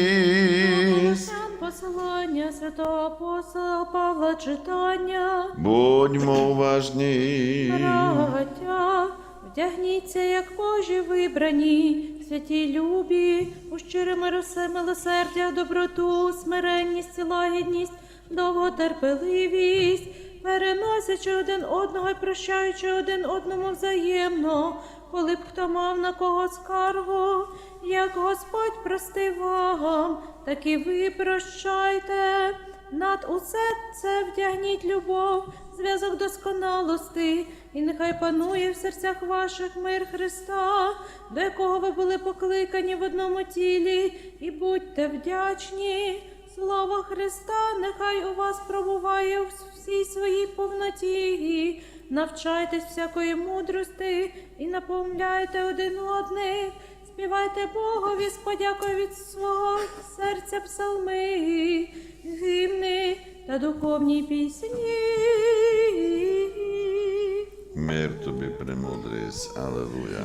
Премудрість, Послання святого апостола Павла читання. будьмо уважні. Браття, вдягніться, як Божі вибрані, святі любі, у щире милосердя, доброту, смиренність, лагідність, довготерпеливість, переносячи один одного і прощаючи один одному взаємно, коли б хто мав на кого скаргу, як Господь простив вам, так і ви прощайте. Над усе це вдягніть любов, зв'язок досконалости, і нехай панує в серцях ваших мир Христа, до якого ви були покликані в одному тілі, і будьте вдячні. Слава Христа, нехай у вас пробуває у всій своїй повноті. Навчайтесь всякої мудрости і наповняйте один одних. Співайте Богові з подякою від свого серця псалми, гімни та духовні пісні. Мир тобі, премудрість. Алелуя.